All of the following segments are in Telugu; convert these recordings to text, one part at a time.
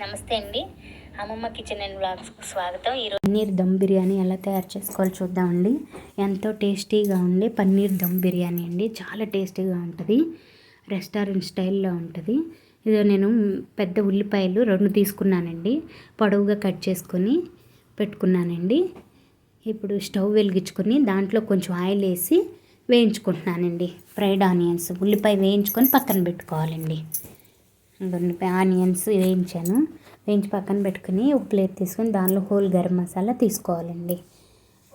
నమస్తే అండి. అమ్మమ్మ కిచెన్ అండ్ బ్లాగ్స్కి స్వాగతం. ఈరోజు పన్నీర్ దమ్ బిర్యానీ ఎలా తయారు చేసుకోవాలో చూద్దామండి. ఎంతో టేస్టీగా ఉండే పన్నీర్ దమ్ బిర్యానీ అండి. చాలా టేస్టీగా ఉంటుంది. రెస్టారెంట్ స్టైల్లో ఉంటుంది. ఇదో నేను పెద్ద ఉల్లిపాయలు రెండు తీసుకున్నానండి. పొడవుగా కట్ చేసుకొని పెట్టుకున్నానండి. ఇప్పుడు స్టవ్ వెలిగించుకొని దాంట్లో కొంచెం ఆయిల్ వేసి వేయించుకుంటున్నానండి. ఫ్రైడ్ ఆనియన్స్ ఉల్లిపాయ వేయించుకొని పక్కన పెట్టుకోవాలండి. ఉల్లిపాయ ఆనియన్స్ వేయించాను. వేయించి పక్కన పెట్టుకుని ఒక ప్లేట్ తీసుకొని దానిలో హోల్ గరం మసాలా తీసుకోవాలండి.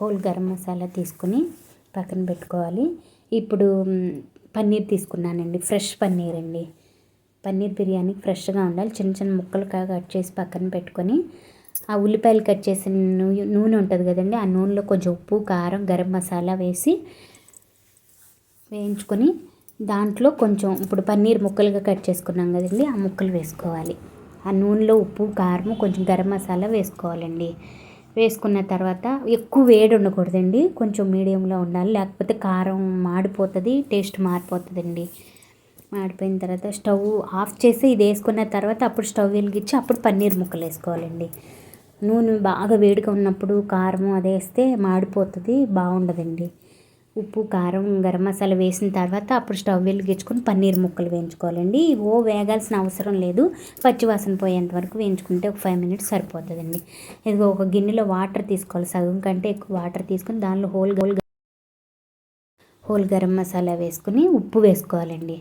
హోల్ గరం మసాలా తీసుకుని పక్కన పెట్టుకోవాలి. ఇప్పుడు పన్నీర్ తీసుకున్నానండి. ఫ్రెష్ పన్నీర్ అండి. పన్నీర్ బిర్యానీ ఫ్రెష్గా ఉండాలి. చిన్న చిన్న ముక్కలుగా కట్ చేసి పక్కన పెట్టుకొని ఆ ఉల్లిపాయలు కట్ చేసిన నూ- నూనె ఉంటుంది కదండి ఆ నూనెలో కొంచెం ఉప్పు కారం గరం మసాలా వేసి వేయించుకొని దాంట్లో కొంచెం ఇప్పుడు పన్నీర్ ముక్కలుగా కట్ చేసుకున్నాం కదండి ఆ ముక్కలు వేసుకోవాలి. ఆ నూనెలో ఉప్పు కారం కొంచెం గరం మసాలా వేసుకోవాలండి. వేసుకున్న తర్వాత ఎక్కువ వేడి ఉండకూడదండి కొంచెం మీడియంలో ఉండాలి లేకపోతే కారం మాడిపోతుంది టేస్ట్ మారిపోతుందండి. మాడిపోయిన తర్వాత స్టవ్ ఆఫ్ చేసి ఇది వేసుకున్న తర్వాత అప్పుడు స్టవ్ వెలిగించి అప్పుడు పన్నీర్ ముక్కలు వేసుకోవాలండి. నూనె బాగా వేడిగా ఉన్నప్పుడు కారం అది వేస్తే మాడిపోతుంది బాగుండదండి. ఉప్పు కారం గరం మసాలా వేసిన తర్వాత అప్పుడు స్టవ్ వెలిగించుకొని పన్నీర్ ముక్కలు వేయించుకోవాలండి. ఓ వేగాల్సిన అవసరం లేదు. పచ్చివాసన పోయేంత వరకు వేయించుకుంటే ఒక ఫైవ్ మినిట్స్ సరిపోతుందండి. ఇదిగో ఒక గిన్నెలో వాటర్ తీసుకోవాలి. సగం కంటే ఎక్కువ వాటర్ తీసుకొని దానిలో whole whole whole garam masala వేసుకుని ఉప్పు వేసుకోవాలండి.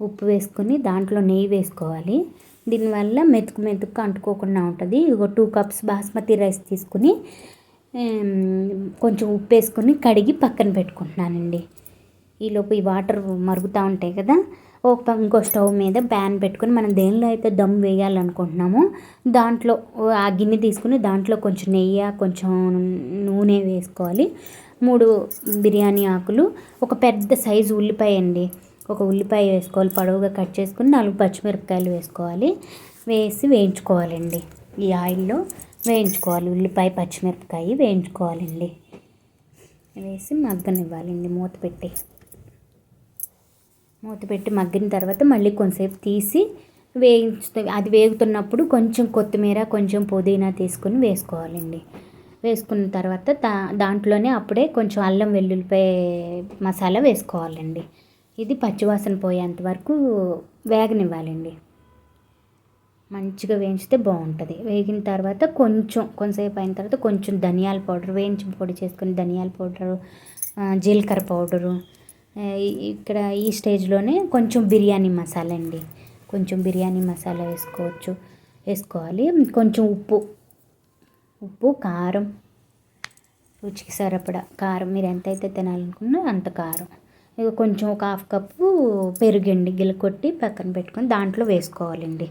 ఉప్పు వేసుకుని దాంట్లో నెయ్యి వేసుకోవాలి. దీనివల్ల మెతుకు మెతుకు అంటుకోకుండా ఉంటుంది. ఇదిగో టూ కప్స్ బాస్మతి రైస్ తీసుకుని కొంచెం ఉప్పు వేసుకొని కడిగి పక్కన పెట్టుకుంటున్నానండి. ఈలోపు ఈ వాటర్ మరుగుతూ ఉంటాయి కదా ఓ ఇంకో స్టవ్ మీద ప్యాన్ పెట్టుకొని మనం దేనిలో అయితే దమ్ వేయాలనుకుంటున్నామో దాంట్లో ఆ గిన్నె తీసుకుని దాంట్లో కొంచెం నెయ్యి కొంచెం నూనె వేసుకోవాలి. మూడు బిర్యానీ ఆకులు ఒక పెద్ద సైజు ఉల్లిపాయ అండి. ఒక ఉల్లిపాయ వేసుకోవాలి పొడవుగా కట్ చేసుకుని నాలుగు పచ్చిమిరపకాయలు వేసుకోవాలి. వేసి వేయించుకోవాలండి ఈ ఆయిల్లో. వేయించుకోవాలి. ఉల్లిపాయ పచ్చిమిరపకాయ వేయించుకోవాలండి. వేసి మగ్గనివ్వాలండి. మూత పెట్టి. మూత పెట్టి మగ్గిన తర్వాత మళ్ళీ కొంతసేపు తీసి వేయించు అది వేగుతున్నప్పుడు కొంచెం కొత్తిమీర కొంచెం పుదీనా తీసుకుని వేసుకోవాలండి. వేసుకున్న తర్వాత దా దాంట్లోనే అప్పుడే కొంచెం అల్లం వెల్లుల్లిపాయ మసాలా వేసుకోవాలండి. ఇది పచ్చివాసన పోయేంత వరకు వేగనివ్వాలండి. మంచిగా వేయించితే బాగుంటుంది. వేగిన తర్వాత కొంచెం కొంతసేపు అయిన తర్వాత కొంచెం ధనియాల పౌడర్ వేయించి పొడి చేసుకుని ధనియాల పౌడరు జీలకర్ర పౌడరు. ఇక్కడ ఈ స్టేజ్లోనే కొంచెం బిర్యానీ మసాలా అండి. కొంచెం బిర్యానీ మసాలా వేసుకోవచ్చు. వేసుకోవాలి. కొంచెం ఉప్పు ఉప్పు కారం రుచికి సరిపడా కారం. మీరు ఎంతైతే తినాలనుకున్నా అంత కారం. ఇక కొంచెం ఒక హాఫ్ కప్పు పెరుగండి. గిలకొట్టి పక్కన పెట్టుకొని దాంట్లో వేసుకోవాలండి.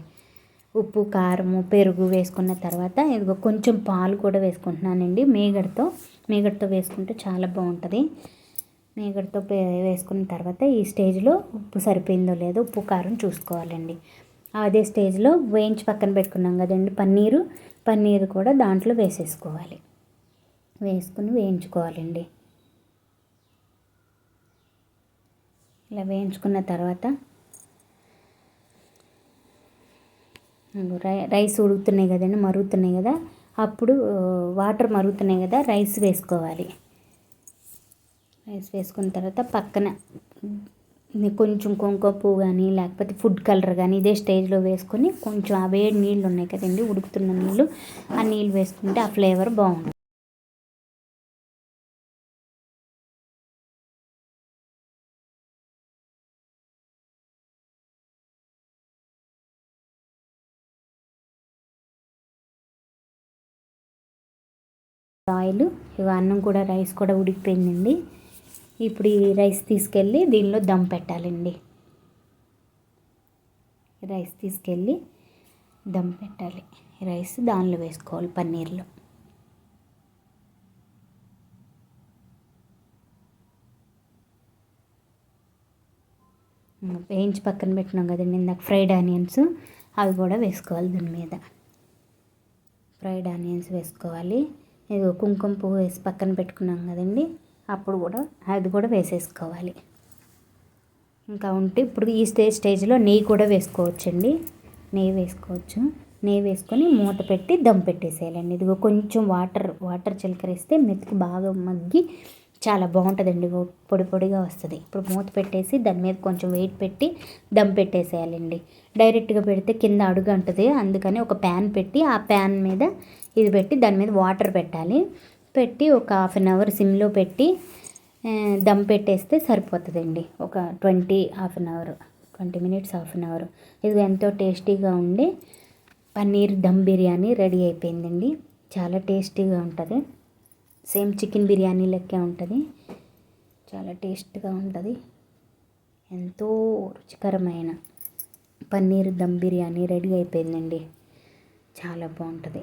ఉప్పు కారము పెరుగు వేసుకున్న తర్వాత ఇదిగో కొంచెం పాలు కూడా వేసుకుంటున్నానండి. మేగడతో మేగడతో వేసుకుంటే చాలా బాగుంటుంది. మేగడతో వేసుకున్న తర్వాత ఈ స్టేజ్లో ఉప్పు సరిపోయిందో లేదో ఉప్పు కారం చూసుకోవాలండి. అదే స్టేజ్లో వేయించి పక్కన పెట్టుకున్నాం కదండి పన్నీరు. పన్నీరు కూడా దాంట్లో వేసేసుకోవాలి. వేసుకుని వేయించుకోవాలండి. ఇలా వేయించుకున్న తర్వాత రైస్ ఉడుకుతున్నాయి కదండి మరుగుతున్నాయి కదా. అప్పుడు వాటర్ మరుగుతున్నాయి కదా రైస్ వేసుకోవాలి. రైస్ వేసుకున్న తర్వాత పక్కన కొంచెం కుంకుమ పువ్వు కానీ లేకపోతే ఫుడ్ కలర్ కానీ ఇదే స్టేజ్లో వేసుకొని కొంచెం ఆ వేడి నీళ్ళు ఉన్నాయి కదండి ఉడుకుతున్న నీళ్ళు ఆ నీళ్ళు వేసుకుంటే ఆ ఫ్లేవర్ బాగుంటుంది. ఆయిల్ ఇవి అన్నం కూడా రైస్ కూడా ఉడికిపోయిందండి. ఇప్పుడు ఈ రైస్ తీసుకెళ్ళి దీనిలో దమ్ పెట్టాలండి. రైస్ తీసుకెళ్ళి దమ్ పెట్టాలి. రైస్ దానిలో వేసుకోవాలి పన్నీర్లో. వేయించి పక్కన పెట్టినాం కదండి ఇందాక ఫ్రైడ్ ఆనియన్స్. అవి కూడా వేసుకోవాలి దాని మీద. ఫ్రైడ్ ఆనియన్స్ వేసుకోవాలి. ఇదిగో కుంకుమ పువ్వు వేసి పక్కన పెట్టుకున్నాం కదండి. అప్పుడు కూడా అది కూడా వేసేసుకోవాలి. ఇంకా ఉంటే ఇప్పుడు ఈ స్టేజ్ స్టేజ్లో నెయ్యి కూడా వేసుకోవచ్చండి. నెయ్యి వేసుకోవచ్చు. నెయ్యి వేసుకొని మూత పెట్టి దమ్ పెట్టేసేయాలండి. ఇదిగో కొంచెం వాటర్ వాటర్ చిలకరిస్తే మెతుకు బాగా మగ్గి చాలా బాగుంటుందండి. పొడి పొడిగా వస్తుంది. ఇప్పుడు మూత పెట్టేసి దాని మీద కొంచెం వెయిట్ పెట్టి దమ్ పెట్టేసేయాలండి. డైరెక్ట్గా పెడితే కింద అడుగు అంటుంది అందుకని ఒక ప్యాన్ పెట్టి ఆ ప్యాన్ మీద ఇది పెట్టి దాని మీద వాటర్ పెట్టాలి. పెట్టి ఒక హాఫ్ అన్ అవర్ సిమ్లో పెట్టి దమ్ పెట్టేస్తే సరిపోతుందండి. ఒక twenty half an hour twenty minutes half an hour. ఇది ఎంతో టేస్టీగా ఉండి పన్నీర్ దమ్ బిర్యానీ రెడీ అయిపోయిందండి. చాలా టేస్టీగా ఉంటుంది. సేమ్ చికెన్ బిర్యానీ లెక్కే ఉంటుంది. చాలా టేస్ట్గా ఉంటుంది. ఎంతో రుచికరమైన పన్నీర్ దమ్ బిర్యానీ రెడీ అయిపోయిందండి. చాలా బాగుంటుంది.